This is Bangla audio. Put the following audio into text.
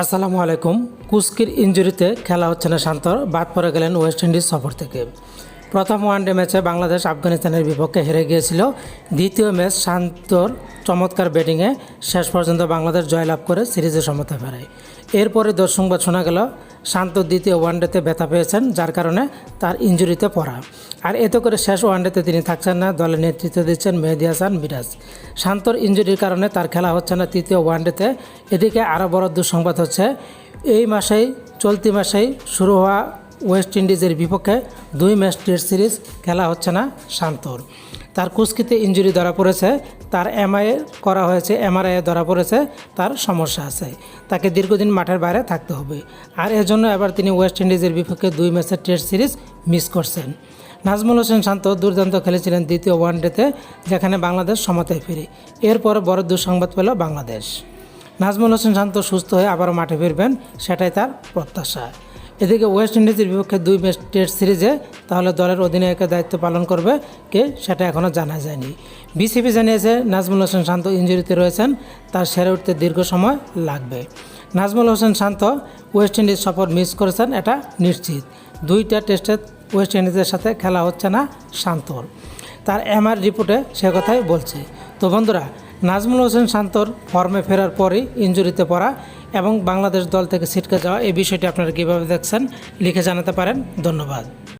আসসালামু আলাইকুম। কুস্কির ইঞ্জুরিতে খেলা হচ্ছে না শান্তর। বাদ পড়ে গেলেন ওয়েস্ট ইন্ডিজ সফর থেকে। প্রথম ওয়ানডে ম্যাচে বাংলাদেশ আফগানিস্তানের বিপক্ষে হেরে গিয়েছিল। দ্বিতীয় ম্যাচ শান্তর চমৎকার ব্যাটিংয়ে শেষ পর্যন্ত বাংলাদেশ জয়লাভ করে সিরিজে সমতা ফেরায় এরপরে দর্শংবাদ শোনা গেল, শান্ত দ্বিতীয় ওয়ানডেতে ব্যথা পেয়েছেন, যার কারণে তার ইঞ্জুরিতে পড়া। আর এতে করে শেষ ওয়ানডেতে তিনি থাকছেন না দলের নেতৃত্ব দিচ্ছেন মেহেদি হাসান মিরাজ। শান্তর ইঞ্জুরির কারণে তার খেলা হচ্ছে না তৃতীয় ওয়ানডেতে। এদিকে আরও বড় দুঃসংবাদ হচ্ছে, এই মাসেই, চলতি মাসেই শুরু হওয়া ওয়েস্ট ইন্ডিজের বিপক্ষে দুই ম্যাচ টেস্ট সিরিজ খেলা হচ্ছে না শান্তর। তার কুস্কিতে ইঞ্জুরি ধরা পড়েছে, তার এমআই করা হয়েছে, এমআরআই ধরা পড়েছে, তার সমস্যা আছে। তাকে দীর্ঘদিন মাঠের বাইরে থাকতে হবে। আর এজন্য এবার তিনি ওয়েস্ট ইন্ডিজের বিপক্ষে দুই ম্যাচের টেস্ট সিরিজ মিস করছেন। নাজমুল হোসেন শান্ত দুর্দান্ত খেলেছিলেন দ্বিতীয় ওয়ানডেতে, যেখানে বাংলাদেশ সমতায় ফিরে। এরপর বড় দুঃসংবাদ পেল বাংলাদেশ। নাজমুল হোসেন শান্ত সুস্থ হয়ে আবারও মাঠে ফিরবেন, সেটাই তার প্রত্যাশা। এদিকে ওয়েস্ট ইন্ডিজের বিপক্ষে দুই ম্যাচ টেস্ট সিরিজে তাহলে দলের অধিনায়কের দায়িত্ব পালন করবে কে সেটা এখনও জানা যায়নি। বিসিবি জানিয়েছে, নাজমুল হোসেন শান্ত ইঞ্জুরিতে রয়েছেন, তার সেরে উঠতে দীর্ঘ সময় লাগবে। নাজমুল হোসেন শান্ত ওয়েস্ট ইন্ডিজ সফর মিস করেছেন, এটা নিশ্চিত। দুইটা টেস্টে ওয়েস্ট ইন্ডিজের সাথে খেলা হচ্ছে না শান্তর। তার এমআর রিপোর্টে সে কথাই বলছে। তো বন্ধুরা নাজমুল হোসেন শান্তর ফর্মে ফেরার পরে ইঞ্জুরিতে পড়া এবং বাংলাদেশ দল থেকে ছিটকে যাওয়া এই বিষয়টি আপনারা কীভাবে দেখছেন, লিখে জানাতে পারেন। ধন্যবাদ।